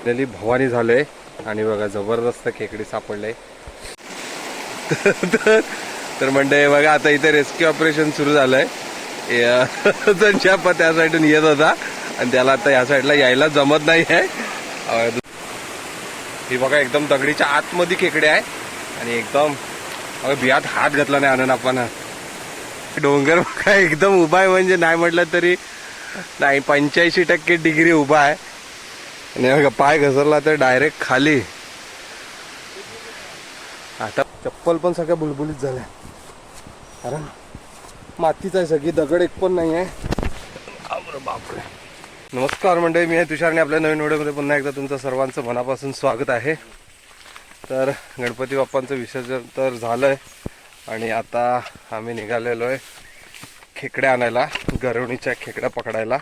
आपल्याली भवानी झालोय. आणि बघा जबरदस्त खेकडी सापडले तर म्हणते बघा आता इथे रेस्क्यू ऑपरेशन सुरू झालंय. या- पण त्या साईडून येत होता आणि त्याला आता या साईडला यायला जमत नाही आहे ही बघा एकदम दगडीच्या आतमध्ये खेकडे आहे. आणि एकदम अगं बियात हात घातला नाही आनंद आपण. डोंगर बघा एकदम उभा आहे. म्हणजे नाही म्हटलं तरी नाही पंच्याऐंशी टक्के डिग्री उभा आहे. आणि बघा पाय घसरला तर डायरेक्ट खाली. आता चप्पल पण सगळ्या बुलबुलीत झाल्या. कारण मातीच आहे सगळी दगड एक पण नाही आहे बापरे बापरे. नमस्कार मंडळी मी आहे तुषार आणि आपल्या नवीन व्हिडिओमध्ये पुन्हा एकदा तुमचं सर्वांचं मनापासून स्वागत आहे. तर गणपती बाप्पांचं विसर्जन तर झालंय आणि आता आम्ही निघालेलो आहे खेकड्या आणायला गरवणीच्या खेकड्या पकडायला.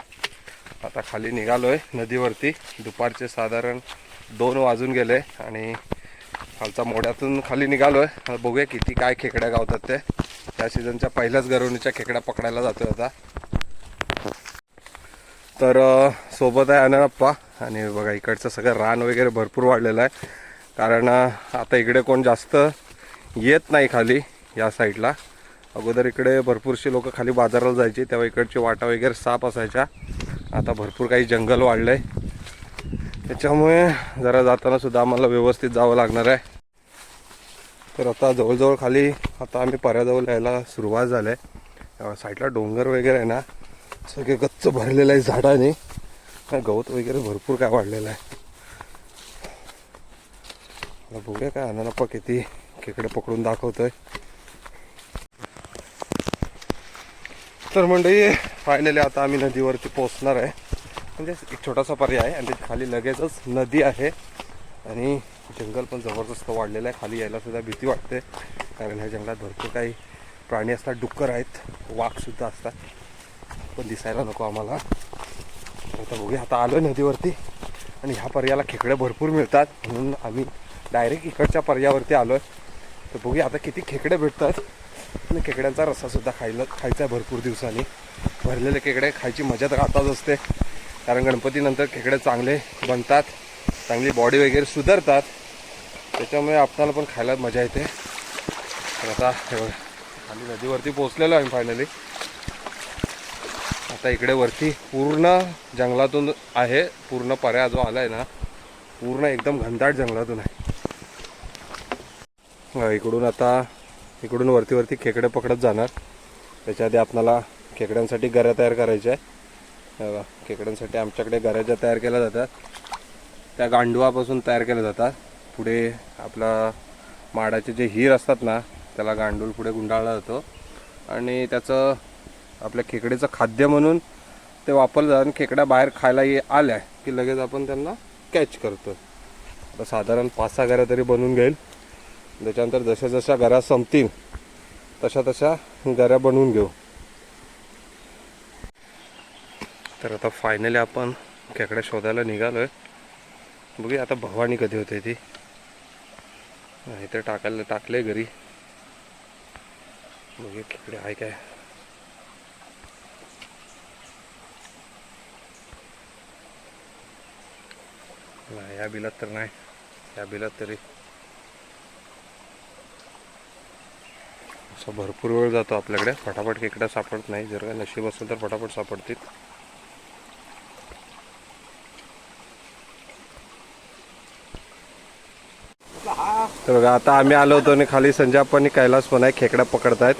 आता खाली निघालो आहे नदीवरती. दुपारचे साधारण दोन वाजून गेले आणि खालचा मोड्यातून खाली निघालो आहे बघूया किती काय खेकड्या गावतात ते. या सीझनच्या पहिल्याच गरवणीच्या खेकड्या पकडायला जातोय आता. तर सोबत आहे अनप्पा आणि बघा इकडचं सगळं रान वगैरे भरपूर वाढलेलं आहे. कारण आता इकडे कोण जास्त येत नाही खाली या साईडला. अगोदर इकडे भरपूरशी लोक खाली बाजाराला जायची तेव्हा इकडची वाटा वगैरे साफ असायच्या. आता भरपूर काही जंगल वाढलं आहे त्याच्यामुळे जरा जाताना सुद्धा आम्हाला व्यवस्थित जावं लागणार आहे. तर आता जवळजवळ खाली आता आम्ही पर्याजवळ यायला सुरुवात झाली आहे साईडला डोंगर वगैरे आहे ना सगळे गच्च भरलेलं आहे झाडाने. गवत वगैरे भरपूर काय वाढलेलं आहे. बघूया काय अननप्पा किती खेकडे पकडून दाखवतोय. तर मंडळी फायनली आता आम्ही नदीवरती पोहोचणार आहे. म्हणजे एक छोटासा पर्याय आहे आणि त्याच्याखाली लगेचच नदी आहे. आणि जंगल पण जबरदस्त वाढलेलं आहे. खाली यायला सुद्धा भीती वाटते कारण ह्या जंगलात भरपूर काही प्राणी असतात डुक्कर आहेत वाघसुद्धा असतात. पण दिसायला नको आम्हाला. आता बघूया आता आलो नदीवरती आणि ह्या पर्यायाला खेकडे भरपूर मिळतात. म्हणून आम्ही डायरेक्ट इकडच्या पर्यावरती आलो आहे तर बघूया आता किती खेकडे भेटतात. आणि खेकड्यांचा रस्सासुद्धा खायला खायचा आहे भरपूर दिवसांनी. भरलेले खेकडे खायची मजा तर आताच असते. कारण गणपतीनंतर खेकडे चांगले बनतात चांगली बॉडी वगैरे सुधारतात. त्याच्यामुळे आपल्याला पण खायला मजा येते. तर आता खाली नदीवरती पोहोचलेलो आहे फायनली आता इकडे वरती पूर्ण जंगलातून आहे पूर्ण पर्या जो आलाय ना पूर्ण एकदम घनदाट जंगलातून आहे. इकडून आता इकडून वरती वरती खेकडे पकडत जाणार. त्याच्या आधी आपणाला खेकड्यांसाठी गऱ्या तयार करायच्या आहे खेकड्यांसाठी आमच्याकडे गऱ्या ज्या तयार केल्या जातात त्या गांडुळापासून तयार केल्या जातात. पुढे आपला माडाचे जे हीर असतात ना त्याला गांडूळ पुढे गुंडाळला जातो. आणि त्याचं आपल्या खेकडीचं खाद्य म्हणून ते वापरलं जातं आणि खेकड्या बाहेर खायला ये आल्या की लगेच आपण त्यांना कॅच करतो आता साधारण पाच सहा गऱ्या तरी बनवून घेईल. त्याच्यानंतर जशा जशा गऱ्या संपतील तशा तशा गऱ्या बनवून घेऊ. तर आता फायनली आपण खेकड्या शोधायला निघालोय. बघूया आता भवानी कधी होते ती. हा, इथे टाकायला टाकले घरी. बघूया खेकडे आहे काय. नाही या बिलात तर नाही. या बिलात तरी. असा भरपूर वेळ जातो आपल्याकडे. फटाफट खेकड्या सापडत नाही. जर का नशीब असेल तर फटाफट सापडतील. तर बघा आता आम्ही आलो होतो आणि खाली संजय आपण कैलास पण आहे. खेकड्या पकडतायत.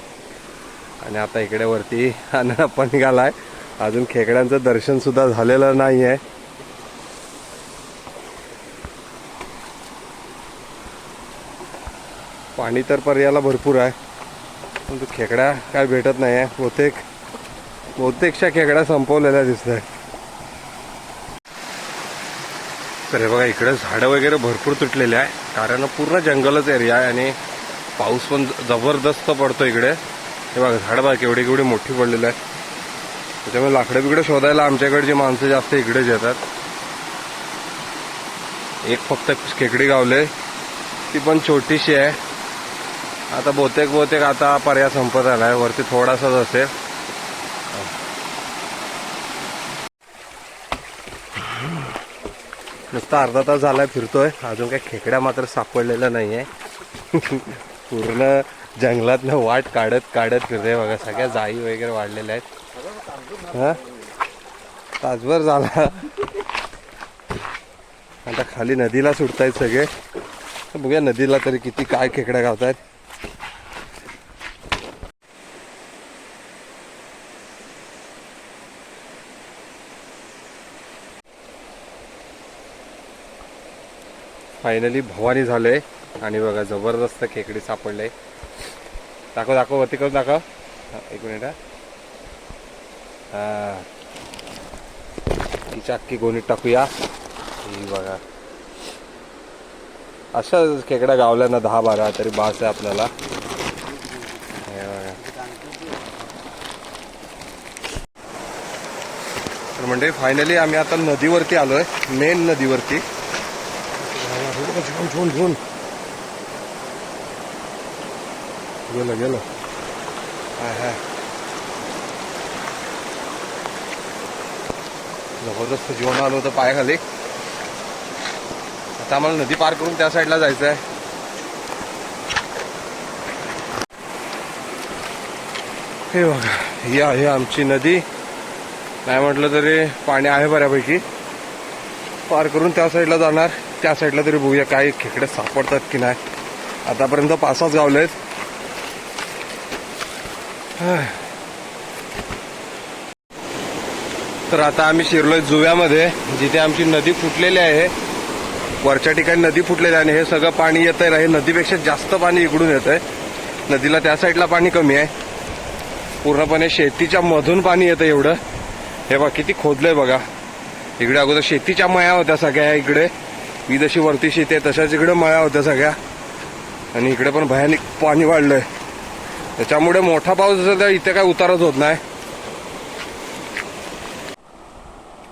आणि आता इकडे वरती अन्न पण निघालाय. अजून खेकड्यांचं दर्शन सुद्धा झालेलं नाही आहे पाणी तर पर्याला भरपूर आहे. पण खेकड्या काय भेटत नाही आहे बहुतेक बहुतेकशा खेकड्या संपवलेल्या दिसत आहे तर हे बघा इकडे झाडं वगैरे भरपूर तुटलेले आहे. कारण पूर्ण जंगलच एरिया आहे आणि पाऊस पण जबरदस्त पडतो इकडे. हे बघा झाडं बघा केवढी केवढी मोठी पडलेली आहे त्याच्यामुळे लाकडं बिकडं शोधायला आमच्याकडची माणसं जास्त इकडेच येतात. एक फक्त खेकडी गावले. ती पण छोटीशी आहे. आता बहुतेक बहुतेक आता पर्याय संपत आलाय. वरती थोडासाच असेल. नुसता अर्धा तास झालाय फिरतोय. अजून काही खेकड्या मात्र सापडलेल्या नाही आहे पूर्ण जंगलातनं वाट काढत काढत फिरते बघा. सगळ्या जाई वगैरे वाढलेल्या आहेत. हां? तासभर झाला. आता खाली नदीला सुटतायत सगळे. बघूया नदीला तरी किती काय खेकड्या गावतायत. फायनली भवानी झालंय आणि बघा जबरदस्त खेकडी सापडले. दाखव दाखव वरती करून दाखव. एक मिनिट हा. तिच्या अख्खी गोणीत टाकूया. ही बघा. अशा खेकड्या गावल्या ना दहा बारा तरी बास आहे आपल्याला. तर म्हणजे फायनली आम्ही आता नदीवरती आलोय. मेन नदीवरती. Schon, schon, schon. गेलं गेलं हाय हाय जबरदस्त जीवन आलं होतं पायाखाली. आता आम्हाला नदी पार करून त्या साईडला जायचं आहे हे बघा ही आहे आमची नदी. नाही म्हटलं तरी पाणी आहे बऱ्यापैकी. पार करून त्या साईडला जाणार. त्या साईडला तरी बघूया काही खेकडे सापडतात की नाही. आतापर्यंत पाचच गावले आहेत. तर आता आम्ही शिरलोय जुव्यामध्ये जिथे आमची नदी फुटलेली आहे. वरच्या ठिकाणी नदी फुटलेली आहे आणि हे सगळं पाणी येत आहे नदीपेक्षा जास्त पाणी इकडून येत आहे नदीला त्या साईडला पाणी कमी आहे. पूर्णपणे शेतीच्या मधून पाणी येतं एवढं. हे बघा किती खोदलंय बघा. इकडे अगोदर शेतीच्या मया होत्या सगळ्या इकडे. ही जशी वरती शेती आहे तशाच इकडे मळ्या होत्या सगळ्या. आणि इकडे पण भयानक पाणी वाढलंय. त्याच्यामुळे मोठा पाऊस असेल तर इथे काय उतारच होत नाही.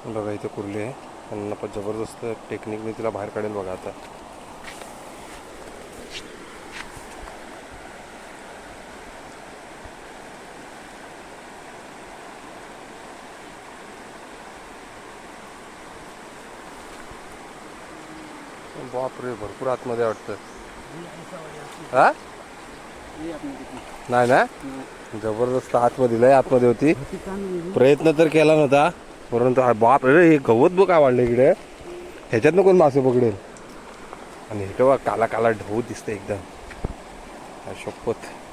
बघा इथे कुर्ली आहे. त्यांना पण जबरदस्त टेक्निकने तिला बाहेर काढेल बघा आता. बापरे भरपूर आतमध्ये वाटतं. हा? नाही ना? जबरदस्त आतमध्ये लय आतमध्ये होती. प्रयत्न तर केला नव्हता परंतु बाप रे हे गवत बघ काय वाढलं इकडे. ह्याच्यातनं कोण मासे पकडेल? आणि हे काला काला ढवू दिसते एकदम. शपथ.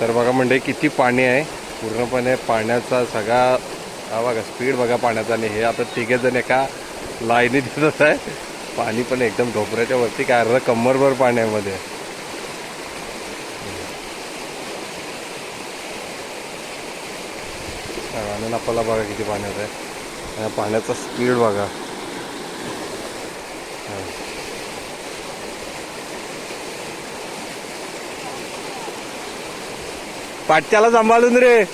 तर बघा म्हणजे किती पाणी आहे. पूर्णपणे पाण्याचा सगळा हा बघा स्पीड बघा पाण्याचा आणि हे आता तिघे जण एका लाईनी दिसत आहे. पाणी पण एकदम ढोपऱ्याच्या वरती काय अर्धा कमरभर पाण्यामध्ये आणि आपल्याला बघा किती पाण्यात आहे. पाण्याचा स्पीड बघा. पाट्याला सांभाळून रे.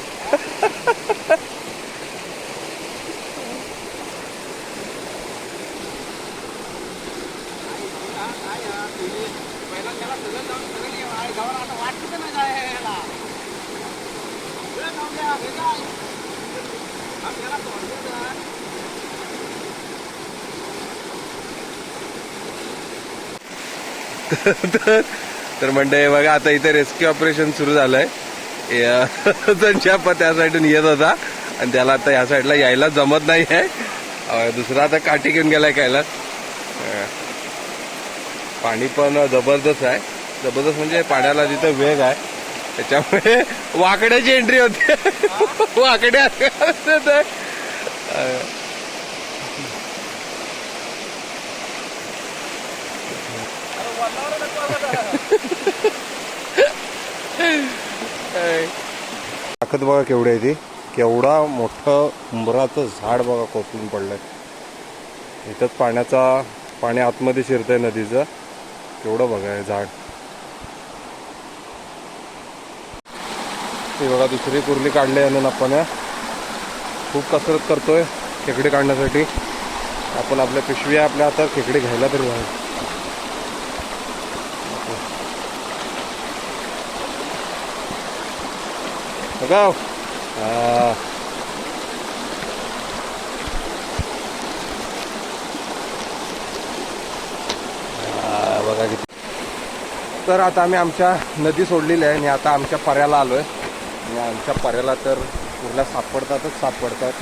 तर म्हणजे बघा आता इथे रेस्क्यू ऑपरेशन सुरू झालंय. त्यांच्या प- त्या साईडून येत होता. आणि त्याला आता या साईडला यायला जमत नाही आहे दुसरा आता काठी घेऊन गेलाय कैलास पाणी पण जबरदस्त आहे. जबरदस्त म्हणजे पाण्याला तिथं वेग आहे त्याच्यामुळे वाकड्याची एंट्री होते. वाकड्या असतात. अं, ताकद बघा केवढी आहे ती. केवढा मोठं उंबराचं झाड बघा कोसळून पडलंय. इथंच पाण्याचा पाणी आतमध्ये शिरतंय नदीचं. केवढं बघा हे झाड. ते बघा दुसरी कुर्ली काढली आहे आपण. खूप कसरत करतोय खेकडे काढण्यासाठी. आपण आपल्या पिशव्या आपल्या हातात खेकडे घ्यायला तरी पाहिजे बघा go. Uh, बघा किती. तर आता आम्ही आमच्या नदी सोडलेली आहे आणि आता आमच्या पर्याला आलो आहे आणि आमच्या पर्याला तर कुर्ल्या सापडतातच सापडतात.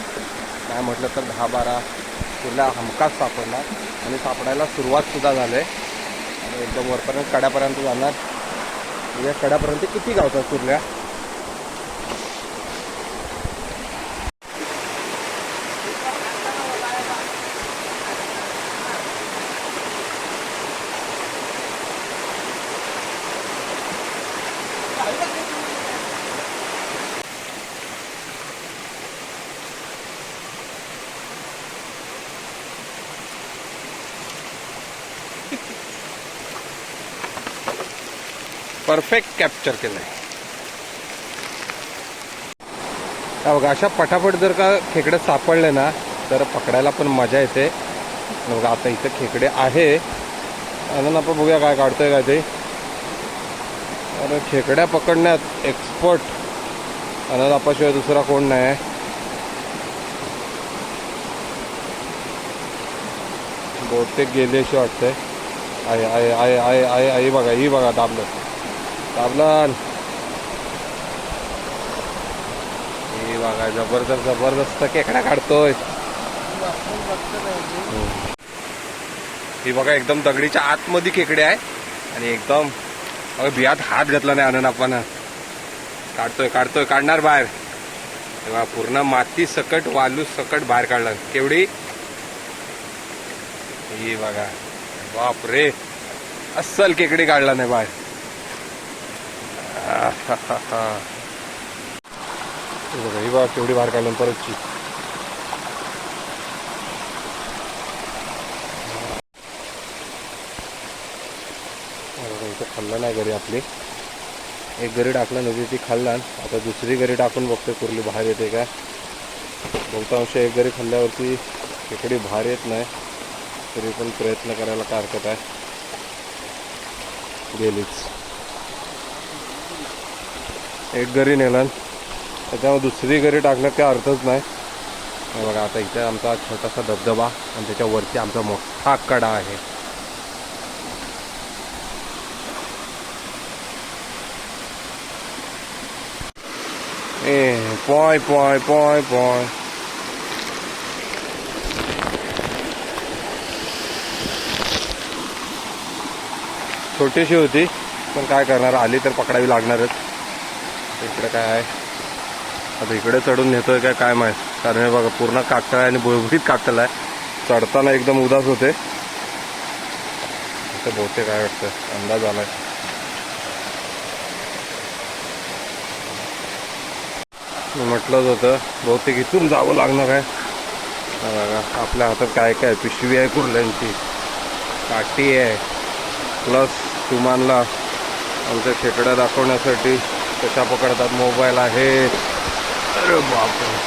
काय म्हटलं तर दहा बारा कुर्ल्या हमखास सापडणार. आणि सापडायला सुरुवातसुद्धा झालं आहे आणि एकदम वरपर्यंत कड्यापर्यंत जाणार. या कड्यापर्यंत किती गावतात कुर्ल्या परफेक्ट कॅप्चर केलंय. बघा अशा पटापट जर का खेकडे सापडले ना तर पकडायला पण मजा येते. बघा आता इथं खेकडे आहे. अजून आपण बघूया काय काढतोय काय ते. अरे खेकड्या पकडण्यात एक्सपर्ट अनंत आपाशिवाय दुसरा कोण नाही आहे बहुतेक गेली अशी वाटतंय. आहे आहे आहे आहे आहे आहे बघा ही बघा दाबलं दाबलं हे बघा जबरदस्त जबरदस्त खेकडा काढतोय. ही बघा एकदम दगडीच्या आतमध्ये केकडे आहे. आणि एकदम बघा बियात हात घातला नाही आनंद आपण. काढतोय काढतोय काढणार बाहेर. तेव्हा पूर्ण माती सकट वालू सकट बाहेर काढला. केवढी? ही बघा. बाप रे अस्सल केकडी काढला नाही बाहेर. बघा ही बाब केवढी बाहेर काढली परतची इथं खाल्लं नाही घरी आपली. एक गरी टाकलं नदी ती खाल्ला. आता दुसरी गरी टाकून बघतोय कुर्ली बाहेर येते का? बहुतांश एक गरी खाल्ल्यावरती खेकडी बाहेर येत नाही. तरी पण प्रयत्न करायला काय हरकत आहे. गेलीच. एक गरी नेला त्याच्यामुळे दुसरी गरी टाकण्यात काय अर्थच नाही. हे बघा आता इथे आमचा छोटासा धबधबा आणि त्याच्यावरती आमचा मोठा कडा आहे. ए पॉय पॉय पॉय पॉय. छोटीशी होती पण काय करणार? आली तर पकडावी लागणारच. इकडे काय आहे? आता इकडे चढून नेतोय काय काय माहीत. कारण हे बघा पूर्ण कातळ आहे आणि भुईभुईत कातळ आहे. चढताना एकदम उदास होते. इथं बहुतेक काय वाटतं? अंदाज आलाय. मी म्हटलंच होतं बहुतेक इथून जावं लागणार आहे. बघा आपल्या हातात काय काय पिशवी आहे कुर्ल्यांची. काठी आहे. प्लस तुम्हाला आमच्या खेकड्या दाखवण्यासाठी कशा पकडतात मोबाईल आहे. अरे बापरे.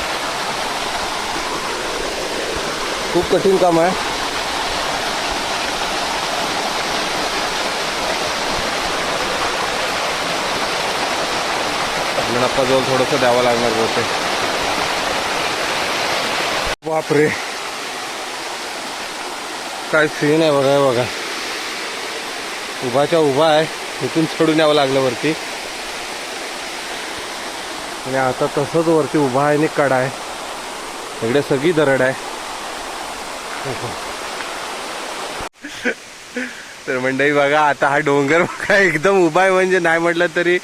खूप कठीण काम आहे. जवळ थोडंसं द्यावं लागणार होते बापरे. काय सीन आहे बघा बघा. उभाच्या उभा आहे इथून चढून यावं लागलं वरती. आणि आता तसंच वरती उभा आहे आणि कडा आहे. इकडे सगळी दरड आहे. तर मंडळी बघा आता हा डोंगर बघा एकदम उभा आहे. म्हणजे नाही म्हटलं तरी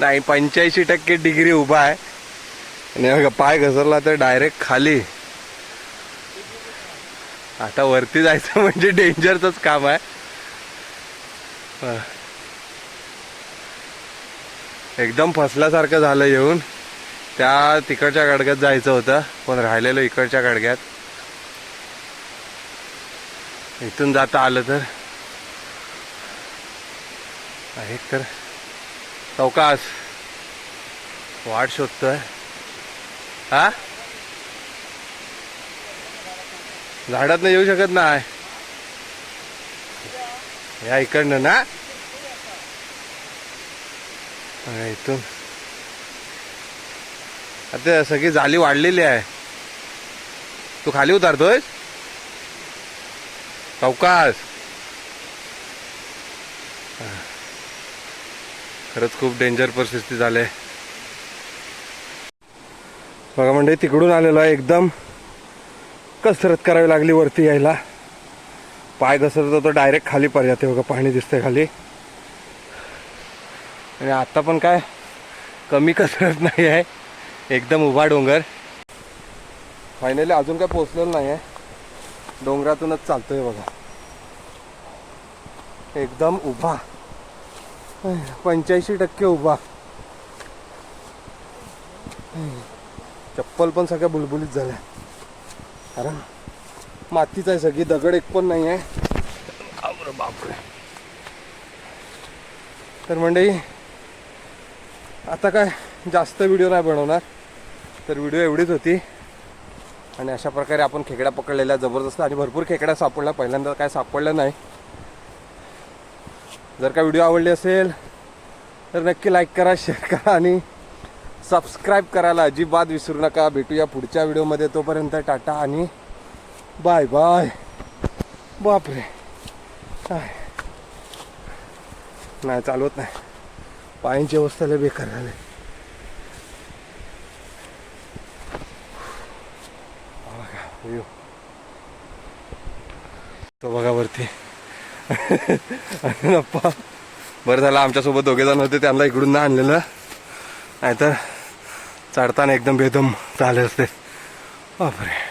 नाही पंच्याऐंशी टक्के डिग्री उभा आहे. आणि बघा पाय घसरला तर डायरेक्ट खाली. आता वरती जायचं म्हणजे डेंजरच काम आहे. हा. एकदम फसल्यासारखं झालं येऊन. त्या तिकडच्या गाडग्यात जायचं होतं पण राहिलेलं इकडच्या गाडग्यात. इथून जाता आलं तर. एक तर. चौकास. वाट शोधतोय. हा? झाडात येऊ शकत नाही. या इकडनं ना? इथून आता सगळी जाली वाढलेली आहे. तू खाली उतारतोय चौकास खरंच खूप डेंजर परिस्थिती झाली. आहे बघा म्हणजे तिकडून आलेलो आहे एकदम. कसरत करावी लागली वरती यायला. पाय घसरत होतो डायरेक्ट खाली पर्याय बघा पाणी दिसतंय खाली. आणि आता पण काय कमी कसरत नाही आहे. एकदम उभा डोंगर. फायनली अजून काय पोचलेलं नाही आहे. डोंगरातूनच चालतोय बघा. एकदम उभा. पंच्याऐंशी टक्के उभा. चप्पल पण सगळ्या बुलबुलीत झाल्या. कारण मातीच आहे सगळी. दगड एक पण नाही आहे. बापरे बापरे. तर मंडळी आता काय जास्त व्हिडिओ नाही बनवणार तर व्हिडिओ एवढीच होती. आणि अशा प्रकारे आपण खेकड्या पकडलेल्या जबरदस्त आणि भरपूर खेकड्या सापडल्या पहिल्यांदा काय सापडलं नाही. जर का व्हिडिओ आवडली असेल तर नक्की लाईक करा शेअर करा आणि सबस्क्राईब करायला अजिबात विसरू नका. भेटूया पुढच्या व्हिडिओमध्ये तोपर्यंत टाटा आणि बाय बाय बापरे. काय नाही चालवत नाही. पायांची अवस्था लय बेकार झाले. तो बघा वरती. नप्पा बरं झालं आमच्यासोबत दोघे जण होते त्यांना इकडून ना आणलेलं. नाहीतर चढताना एकदम बेदम झाले असते. बापरे.